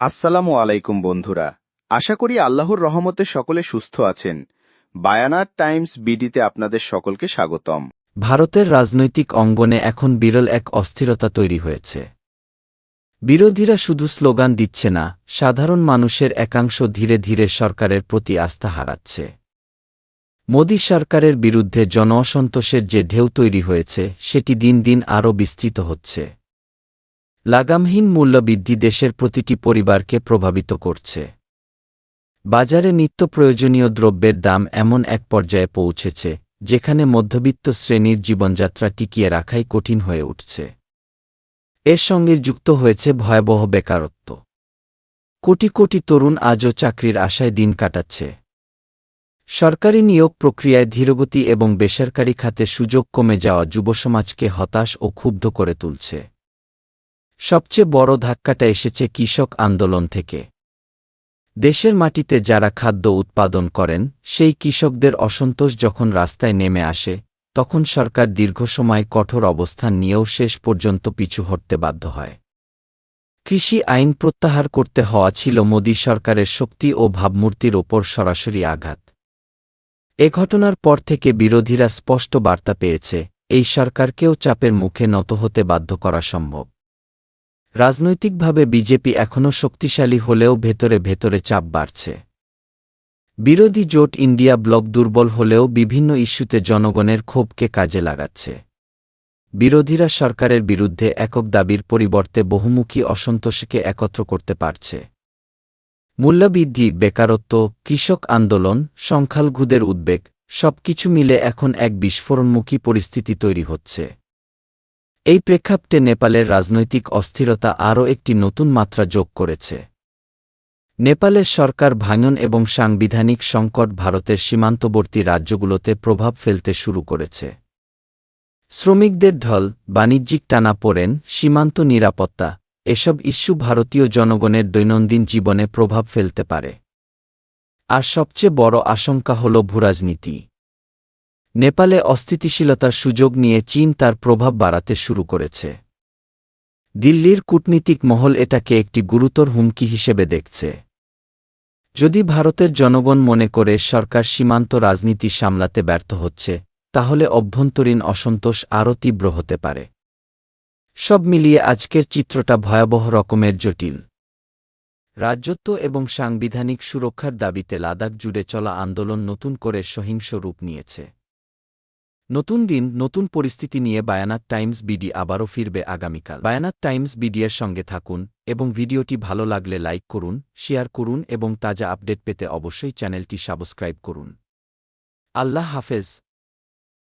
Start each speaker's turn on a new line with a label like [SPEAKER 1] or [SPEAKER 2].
[SPEAKER 1] আসসালামু আলাইকুম বন্ধুরা। আশা করি আল্লাহর রহমতে সকলে সুস্থ আছেন। বায়ানার টাইমস বিডিতে আপনাদের সকলকে স্বাগতম।
[SPEAKER 2] ভারতের রাজনৈতিক অঙ্গনে এখন বিরল এক অস্থিরতা তৈরি হয়েছে। বিরোধীরা শুধু স্লোগান দিচ্ছে না, সাধারণ মানুষের একাংশ ধীরে ধীরে সরকারের প্রতি আস্থা হারাচ্ছে। মোদী সরকারের বিরুদ্ধে জন অসন্তোষের যে ঢেউ তৈরি হয়েছে, সেটি দিন দিন আরও বিস্তৃত হচ্ছে। লাগামহীন মূল্যবৃদ্ধি দেশের প্রতিটি পরিবারকে প্রভাবিত করছে। বাজারে নিত্য প্রয়োজনীয় দ্রব্যের দাম এমন এক পর্যায়ে পৌঁছেছে, যেখানে মধ্যবিত্ত শ্রেণির জীবনযাত্রা টিকিয়ে রাখাই কঠিন হয়ে উঠছে। এর সঙ্গে যুক্ত হয়েছে ভয়াবহ বেকারত্ব। কোটি কোটি তরুণ আজও চাকরির আশায় দিন কাটাচ্ছে। সরকারি নিয়োগ প্রক্রিয়ায় ধীরগতি এবং বেসরকারি খাতে সুযোগ কমে যাওয়া যুবসমাজকে হতাশ ও ক্ষুব্ধ করে তুলছে। সবচেয়ে বড় ধাক্কাটা এসেছে কৃষক আন্দোলন থেকে। দেশের মাটিতে যারা খাদ্য উৎপাদন করেন, সেই কৃষকদের অসন্তোষ যখন রাস্তায় নেমে আসে, তখন সরকার দীর্ঘ সময় কঠোর অবস্থান নিয়েও শেষ পর্যন্ত পিছু হটতে বাধ্য হয়। কৃষি আইন প্রত্যাহার করতে হওয়া ছিল মোদী সরকারের শক্তি ও ভাবমূর্তির ওপর সরাসরি আঘাত। এ ঘটনার পর থেকে বিরোধীরা স্পষ্ট বার্তা পেয়েছে, এই সরকারকেও চাপের মুখে নত হতে বাধ্য করা সম্ভব। রাজনৈতিকভাবে বিজেপি এখনও শক্তিশালী হলেও ভেতরে ভেতরে চাপ বাড়ছে। বিরোধী জোট ইন্ডিয়া ব্লক দুর্বল হলেও বিভিন্ন ইস্যুতে জনগণের ক্ষোভকে কাজে লাগাচ্ছে। বিরোধীরা সরকারের বিরুদ্ধে একক দাবির পরিবর্তে বহুমুখী অসন্তোষকে একত্র করতে পারছে। মূল্যবৃদ্ধি, বেকারত্ব, কৃষক আন্দোলন, সংখ্যালঘুদের উদ্বেগ, সবকিছু মিলে এখন এক বিস্ফোরণমুখী পরিস্থিতি তৈরি হচ্ছে। এই প্রেক্ষাপটে নেপালের রাজনৈতিক অস্থিরতা আরও একটি নতুন মাত্রা যোগ করেছে। নেপালের সরকার ভাঙন এবং সাংবিধানিক সংকট ভারতের সীমান্তবর্তী রাজ্যগুলোতে প্রভাব ফেলতে শুরু করেছে। শ্রমিকদের ঢল, বাণিজ্যিক টানা টানাপোড়েন, সীমান্ত নিরাপত্তা, এসব ইস্যু ভারতীয় জনগণের দৈনন্দিন জীবনে প্রভাব ফেলতে পারে। আর সবচেয়ে বড় আশঙ্কা হল ভূরাজনীতি। নেপালে অস্থিতিশীলতার সুযোগ নিয়ে চীন তার প্রভাব বাড়াতে শুরু করেছে। দিল্লির কূটনীতিক মহল এটাকে একটি গুরুতর হুমকি হিসেবে দেখছে। যদি ভারতের জনগণ মনে করে সরকার সীমান্ত রাজনীতি সামলাতে ব্যর্থ হচ্ছে, তাহলে অভ্যন্তরীণ অসন্তোষ আরও তীব্র হতে পারে। সব মিলিয়ে আজকের চিত্রটা ভয়াবহ রকমের জটিল। রাজ্যত্ব এবং সাংবিধানিক সুরক্ষার দাবিতে লাদাখ জুড়ে চলা আন্দোলন নতুন করে সহিংস রূপ নিয়েছে। নতুন দিন, নতুন পরিস্থিতি নিয়ে বায়ানাত টাইমস বিডি আবারও ফিরবে আগামীকাল। বায়ানাত টাইমস বিডিএর সঙ্গে থাকুন এবং ভিডিওটি ভালো লাগলে লাইক করুন, শেয়ার করুন এবং তাজা আপডেট পেতে অবশ্যই চ্যানেলটি সাবস্ক্রাইব করুন। আল্লাহ হাফেজ।